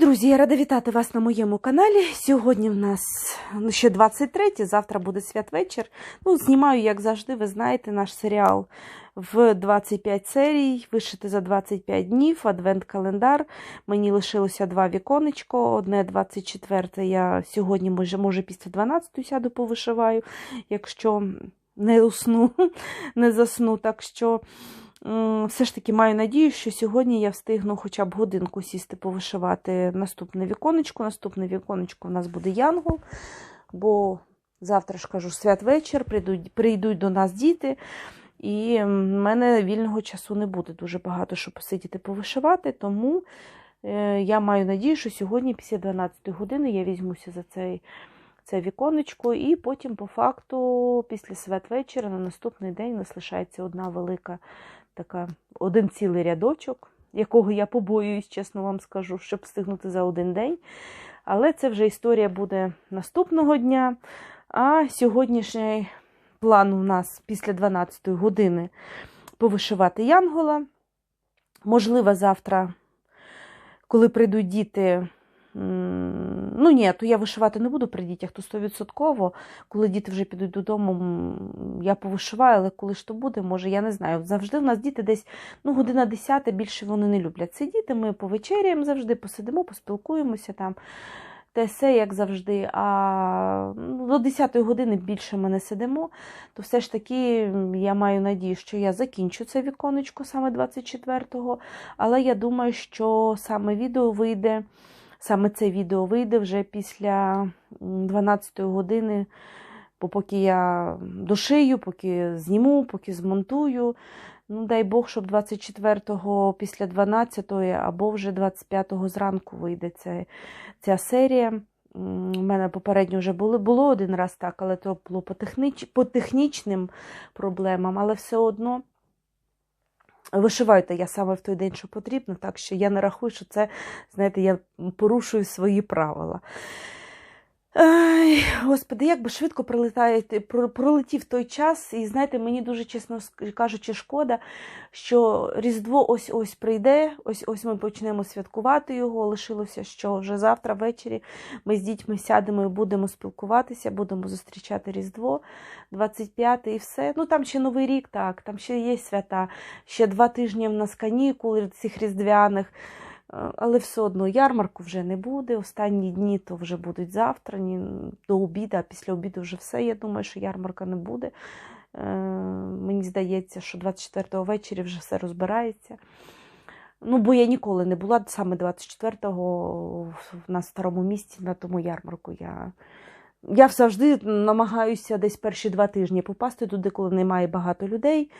друзі, я рада вітати вас на моєму каналі. Сьогодні в нас ну, ще 23, завтра буде святвечір. Ну, знімаю, як завжди, ви знаєте, наш серіал в 25 серій, вишити за 25 днів, адвент-календар. Мені лишилося два віконечко, одне 24 я сьогодні, може, може після 12 сяду повишиваю, якщо не усну, не засну. Так що все ж таки маю надію, що сьогодні я встигну хоча б годинку сісти повишивати наступне віконечко. Наступне віконечко у нас буде янгол, бо завтра ж кажу святвечір, прийдуть, прийдуть до нас діти. І в мене вільного часу не буде дуже багато, щоб посидіти повишивати, тому е, я маю надію, що сьогодні, після 12 години, я візьмуся за цей, це віконечко, і потім, по факту, після святвечора на наступний день нас лишається одна велика така, один цілий рядочок, якого я побоююсь, чесно вам скажу, щоб встигнути за один день. Але це вже історія буде наступного дня. А сьогоднішній план у нас після 12 години повишивати янгола. Можливо, завтра, коли прийдуть діти, ну ні, то я вишивати не буду при дітях, то 100%. Коли діти вже підуть додому, я повишиваю, але коли ж то буде, може, я не знаю. Завжди в нас діти десь ну, година 10, більше вони не люблять сидіти. Ми повечеряємо завжди, посидимо, поспілкуємося там. Те все, як завжди. А ну, до 10 години більше ми не сидимо, то все ж таки я маю надію, що я закінчу це віконечко саме 24-го. Але я думаю, що саме відео вийде, саме це відео вийде вже після 12 години, бо поки я дошию, поки зніму, поки змонтую. Ну, дай Бог, щоб 24-го після 12-ї або вже 25-го зранку вийде ця, ця серія. У мене попередньо вже було, було один раз так, але то було по, техніч, по технічним проблемам, але все одно вишиваю я саме в той день, що потрібно, так що я не рахую, що це, знаєте, я порушую свої правила. Ай, Господи, як би швидко пролетає, про- пролетів той час, і знаєте, мені дуже чесно кажучи, шкода, що Різдво ось ось прийде, ось ось ми почнемо святкувати його. Лишилося, що вже завтра ввечері ми з дітьми сядемо і будемо спілкуватися, будемо зустрічати Різдво, 25 і все. Ну там ще Новий рік, так, там ще є свята, ще два тижні в нас канікули цих різдвяних. Але все одно ярмарку вже не буде. Останні дні то вже будуть завтра, ні до обіду, а після обіду вже все. Я думаю, що ярмарка не буде. Е, Мені здається, що 24-го ввечері вже все розбирається. Ну, бо я ніколи не була саме 24-го на старому місці на тому ярмарку. Я, я завжди намагаюся десь перші два тижні попасти туди, коли немає багато людей.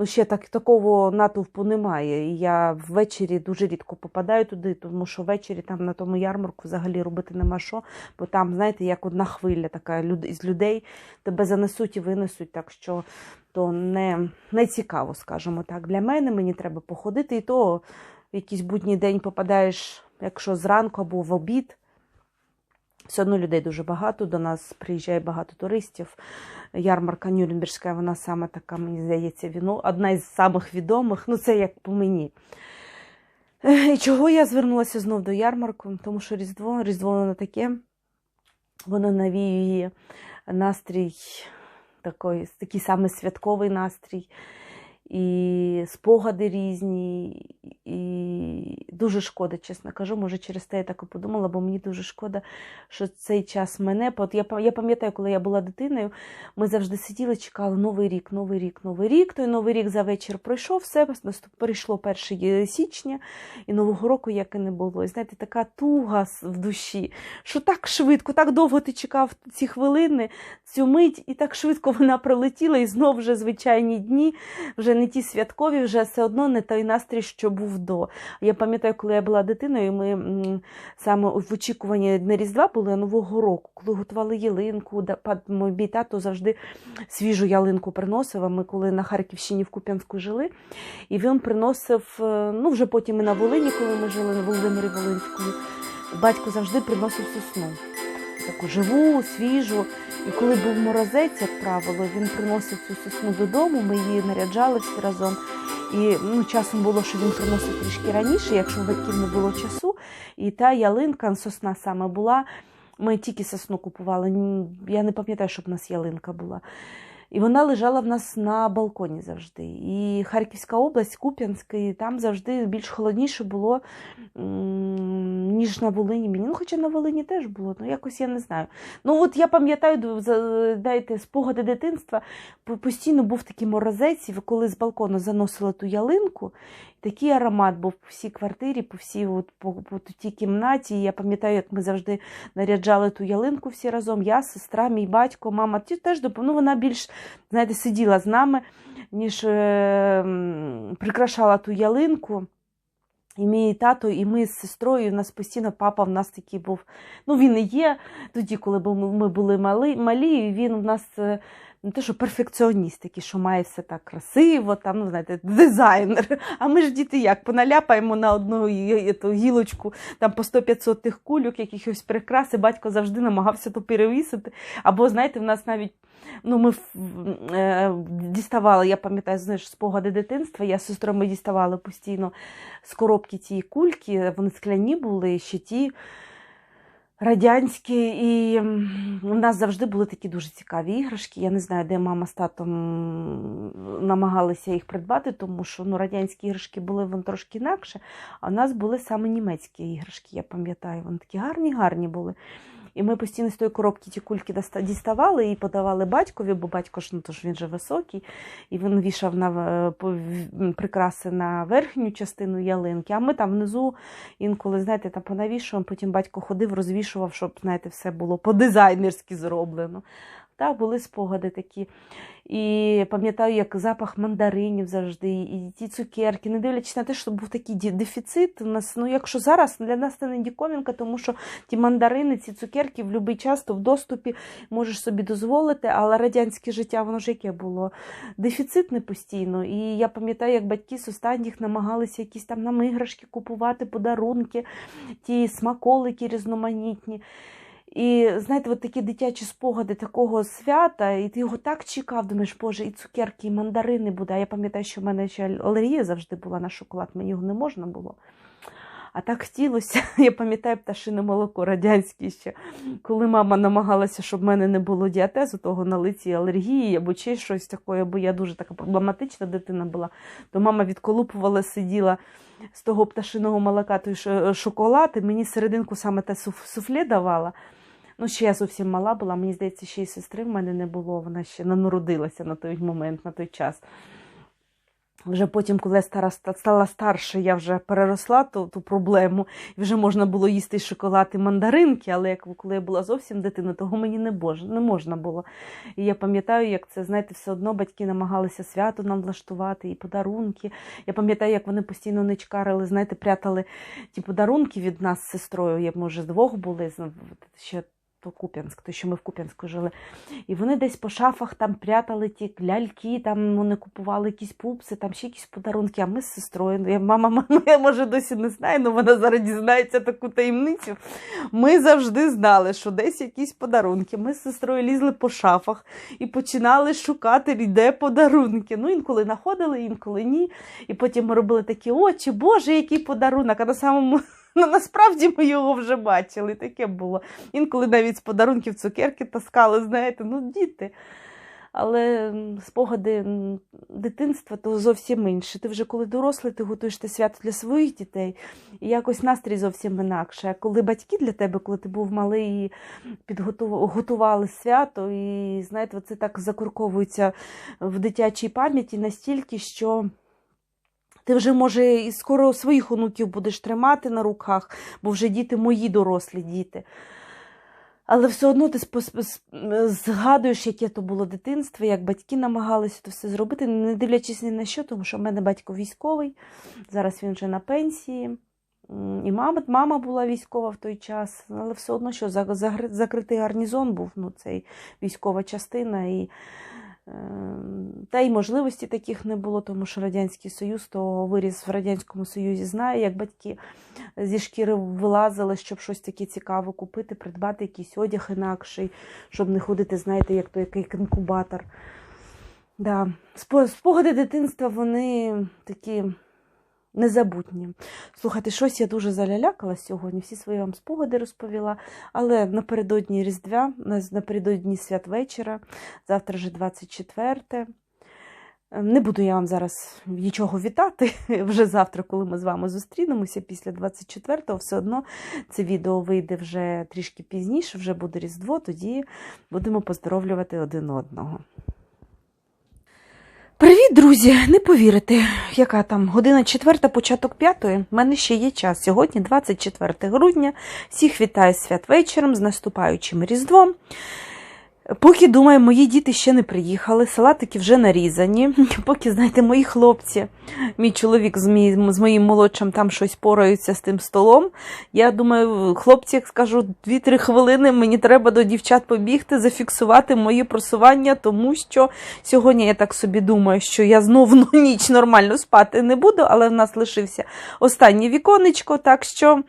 Ну, ще так, такого натовпу немає. І я ввечері дуже рідко попадаю туди, тому що ввечері там на тому ярмарку взагалі робити нема що, бо там, знаєте, як одна хвиля така із людей тебе занесуть і винесуть, так що то не, не цікаво, скажімо так. Для мене мені треба походити, і то в якийсь будній день попадаєш, якщо зранку або в обід. Все одно людей дуже багато, до нас приїжджає багато туристів. Ярмарка Нюрнберзька, вона саме така, мені здається, віно, одна із самих відомих, ну це як по мені. І чого я звернулася знов до ярмарку? Тому що Різдво, Різдво воно таке, воно навіює настрій, такий, такий саме святковий настрій, і спогади різні, і дуже шкода, чесно кажу. Може, через те я так і подумала, бо мені дуже шкода, що цей час мене. От я, я пам'ятаю, коли я була дитиною, ми завжди сиділи, чекали Новий рік, Новий рік, Новий рік. Той Новий рік за вечір пройшов, все, прийшло 1 січня, і Нового року як і не було. І знаєте, така туга в душі, що так швидко, так довго ти чекав ці хвилини, цю мить, і так швидко вона пролетіла, і знов вже звичайні дні, вже не ті святкові, вже все одно не той настрій, що був до. Я пам'ятаю, коли я була дитиною, ми саме в очікуванні не Різдва були, Нового року, коли готували ялинку, мій тато завжди свіжу ялинку приносив. А ми коли на Харківщині в Куп'янську жили, і він приносив, е, ну вже потім і на Волині, коли ми жили на Володимирі Волинському, батько завжди приносив сосну. Таку живу, свіжу. І коли був морозець, як правило, він приносив цю сосну додому, ми її наряджали всі разом. І ну, часом було, що він приносив трішки раніше, якщо в батьків не було часу. І та ялинка, сосна саме була. Ми тільки сосну купували. Я не пам'ятаю, щоб в нас ялинка була. І вона лежала в нас на балконі завжди. І Харківська область, Куп'янська, і там завжди більш холодніше було, ніж на Волині. Мені. Ну, хоча на Волині теж було, ну якось я не знаю. Ну от я пам'ятаю, дайте спогади дитинства, постійно був такий морозець, коли з балкону заносила ту ялинку, такий аромат був по всій квартирі, по всій от, по, по тій кімнаті. І я пам'ятаю, як ми завжди наряджали ту ялинку всі разом. Я, сестра, мій батько, мама ті теж ну, вона більш знаєте, сиділа з нами, ніж е, прикрашала ту ялинку. І мій тато, і ми з сестрою, у нас постійно папа в нас такий був. Ну, він і є тоді, коли ми були малі, і він в нас е, не те, що перфекціоніст, такий, що має все так красиво, там, ну, знаєте, дизайнер. А ми ж діти як поналяпаємо на одну гілочку там по 100-500 тих кульок, якихось прикрас, і батько завжди намагався то перевісити. Або, знаєте, в нас навіть ну, ми е, діставали, я пам'ятаю, знаєш, спогади дитинства. Я з сестрою ми діставали постійно з коробки ті кульки, вони скляні були, ще ті радянські. І у нас завжди були такі дуже цікаві іграшки. Я не знаю, де мама з татом намагалися їх придбати, тому що ну, радянські іграшки були вони трошки інакше, а у нас були саме німецькі іграшки, я пам'ятаю. Вони такі гарні, гарні були. І ми постійно з тої коробки ті кульки діставали і подавали батькові, бо батько ж ну, то ж він же високий, і він вішав на в- прикраси на верхню частину ялинки, а ми там внизу інколи, знаєте, там понавішував, потім батько ходив, розвішував, щоб, знаєте, все було по-дизайнерськи зроблено. Так, були спогади такі. І пам'ятаю, як запах мандаринів завжди, і ті цукерки, не дивлячись на те, що був такий дефіцит. У нас, ну, якщо зараз для нас це не діковінка, тому що ті мандарини, ці цукерки в будь-який час то в доступі можеш собі дозволити, але радянське життя, воно ж яке було дефіцитне постійно. І я пам'ятаю, як батьки з останніх намагалися якісь там нам іграшки купувати, подарунки, ті смаколики різноманітні. І знаєте, от такі дитячі спогади такого свята, і ти його так чекав, думаєш, боже, і цукерки, і мандарини буде. А я пам'ятаю, що в мене ще алергія завжди була на шоколад, мені його не можна було. А так хотілося, я пам'ятаю пташине молоко радянське ще, коли мама намагалася, щоб в мене не було діатезу, того на лиці алергії або чи щось таке, бо я дуже така проблематична дитина була, то мама відколупувала, сиділа з того пташиного молока той шоколад, і мені серединку саме те суф- суфле давала. Ну, ще я зовсім мала була, мені здається, ще й сестри в мене не було, вона ще не народилася на той момент, на той час. Вже потім, коли я стара, ста- стала старше, я вже переросла ту, ту проблему, і вже можна було їсти шоколад і мандаринки, але як коли я була зовсім дитиною, того мені не, бож, не можна було. І я пам'ятаю, як це, знаєте, все одно батьки намагалися свято нам влаштувати і подарунки. Я пам'ятаю, як вони постійно не чкарили, знаєте, прятали ті подарунки від нас з сестрою. Я, може, з двох були, ще то Куп'янськ, то що ми в Куп'янську жили. І вони десь по шафах там прятали ті ляльки, там вони купували якісь пупси, там ще якісь подарунки. А ми з сестрою, ну, я, мама, мама, я може досі не знаю, але вона зараз дізнається таку таємницю. Ми завжди знали, що десь якісь подарунки. Ми з сестрою лізли по шафах і починали шукати, де подарунки. Ну, інколи знаходили, інколи ні. І потім ми робили такі очі, Боже, який подарунок! А на самому. Ну, насправді ми його вже бачили, таке було. Інколи навіть з подарунків цукерки таскали, знаєте, ну діти. Але спогади дитинства то зовсім інше. Ти вже коли дорослий, ти готуєш те свято для своїх дітей, і якось настрій зовсім інакше. А коли батьки для тебе, коли ти був малий, і готували свято, і знаєте, це так закурковується в дитячій пам'яті настільки, що. Ти вже, може, і скоро своїх онуків будеш тримати на руках, бо вже діти мої дорослі діти. Але все одно ти згадуєш, яке то було дитинство, як батьки намагалися це все зробити, не дивлячись ні на що, тому що в мене батько військовий, зараз він вже на пенсії. І мама, мама була військова в той час, але все одно, що закритий гарнізон був, ну, цей військова частина. І, та й можливості таких не було, тому що Радянський Союз, то виріс в Радянському Союзі, знає, як батьки зі шкіри вилазили, щоб щось таке цікаве купити, придбати якийсь одяг інакший, щоб не ходити, знаєте, як то який інкубатор. Да. Спогади дитинства, вони такі незабутні. Слухайте, щось я дуже залялякала сьогодні, всі свої вам спогади розповіла. Але напередодні Різдвя, на- напередодні святвечора, завтра вже 24. Не буду я вам зараз нічого вітати. Вже завтра, коли ми з вами зустрінемося після 24-го, все одно це відео вийде вже трішки пізніше, вже буде Різдво, тоді будемо поздоровлювати один одного. Друзі! Не повірите, яка там година четверта, початок п'ятої. У мене ще є час. Сьогодні 24 грудня. Всіх вітаю свят святвечором, з наступаючим Різдвом. Поки думаю, мої діти ще не приїхали, салатики вже нарізані. Поки, знаєте, мої хлопці, мій чоловік з, мій, з моїм молодшим там щось пораються з тим столом. Я думаю, хлопці, як скажу, 2-3 хвилини мені треба до дівчат побігти, зафіксувати мої просування, тому що сьогодні я так собі думаю, що я знову ніч нормально спати не буду, але в нас лишився останнє віконечко, так що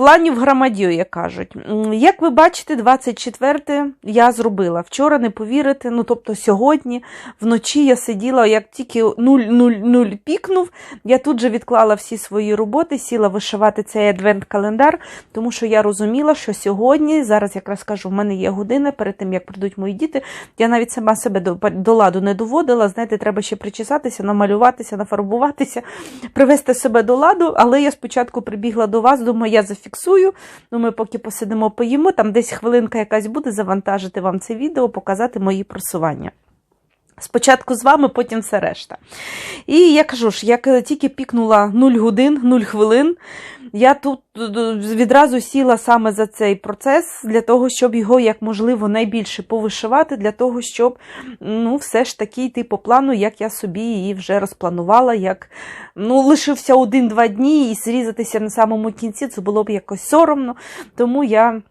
планів громадію, як кажуть. Як ви бачите, 24 я зробила. Вчора не повірите, ну тобто сьогодні вночі я сиділа, як тільки 000 пікнув, я тут же відклала всі свої роботи, сіла вишивати цей адвент-календар, тому що я розуміла, що сьогодні, зараз якраз кажу, в мене є година перед тим, як прийдуть мої діти. Я навіть сама себе до, до ладу не доводила. Знаєте, треба ще причесатися, намалюватися, нафарбуватися, привести себе до ладу. Але я спочатку прибігла до вас, думаю, я зафіксую. Ну, ми поки посидимо, поїмо, там десь хвилинка якась буде завантажити вам це відео, показати мої просування. Спочатку з вами, потім все решта. І я кажу ж, як тільки пікнула 0 годин, 0 хвилин, я тут е, відразу сіла саме за цей процес для того, щоб його як можливо найбільше повишивати, для того, щоб ну, все ж таки йти по плану, як я собі її вже розпланувала, як ну, лишився один-два дні і зрізатися на самому кінці, це було б якось соромно. Тому я.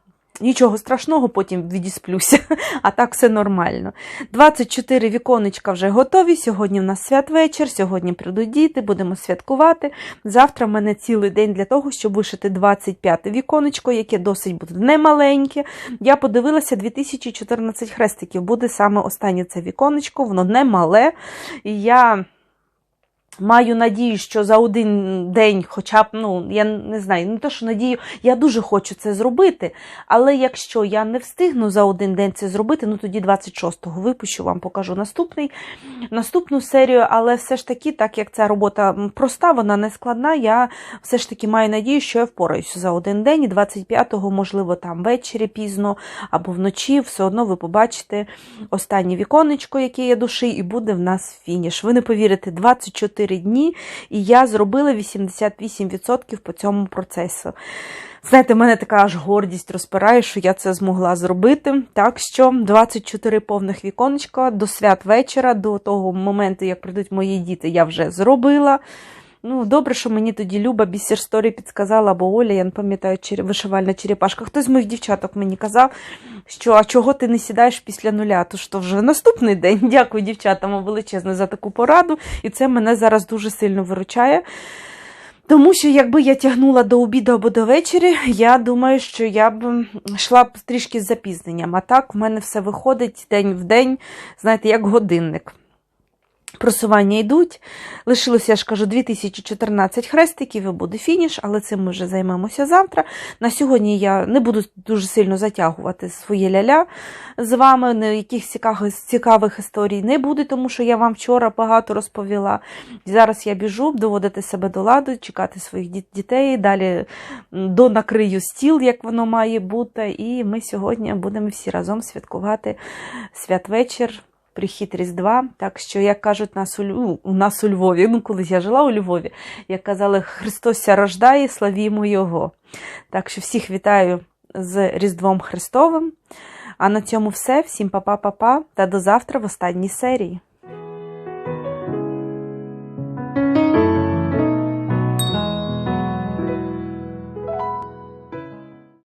Нічого страшного, потім відісплюся, а так все нормально. 24 віконечка вже готові. Сьогодні в нас святвечір, сьогодні прийдуть діти, будемо святкувати. Завтра в мене цілий день для того, щоб вишити 25 віконечко, яке досить буде немаленьке. Я подивилася 2014 хрестиків. Буде саме останнє це віконечко, воно немале. І я. Маю надію, що за один день, хоча б, ну, я не знаю, не те, що надію, я дуже хочу це зробити. Але якщо я не встигну за один день це зробити, ну тоді 26-го випущу, вам покажу наступний, наступну серію. Але все ж таки, так як ця робота проста, вона не складна, я все ж таки маю надію, що я впораюся за один день, і 25-го, можливо, там ввечері пізно або вночі, все одно ви побачите останнє віконечко, яке я душі, і буде в нас фініш. Ви не повірите, 24 дні, і я зробила 88% по цьому процесу. Знаєте, в мене така аж гордість розпирає, що я це змогла зробити. Так що 24 повних віконечка до свят вечора, до того моменту, як прийдуть мої діти, я вже зробила. Ну, добре, що мені тоді Люба Бісер Сторі підсказала, або Оля, я не пам'ятаю, вишивальна черепашка. Хтось з моїх дівчаток мені казав, що а чого ти не сідаєш після нуля? То що вже наступний день. Дякую дівчатам величезно за таку пораду, і це мене зараз дуже сильно виручає. Тому що якби я тягнула до обіду або до вечері, я думаю, що я б йшла б трішки з запізненням. А так в мене все виходить день в день, знаєте, як годинник. Просування йдуть. Лишилося, я ж кажу, 2014 хрестиків і буде фініш, але цим ми вже займемося завтра. На сьогодні я не буду дуже сильно затягувати своє ляля з вами. Ніяких цікавих, цікавих історій не буде, тому що я вам вчора багато розповіла. Зараз я біжу доводити себе до ладу, чекати своїх дітей. Далі донакрию стіл, як воно має бути. І ми сьогодні будемо всі разом святкувати святвечір прихід Різдва. Так що, як кажуть нас у, Лю- у нас у Львові, ну колись я жила у Львові, як казали, Христос ся рождає, славімо Його. Так що всіх вітаю з Різдвом Христовим. А на цьому все. Всім па-па-па-па та до завтра в останній серії.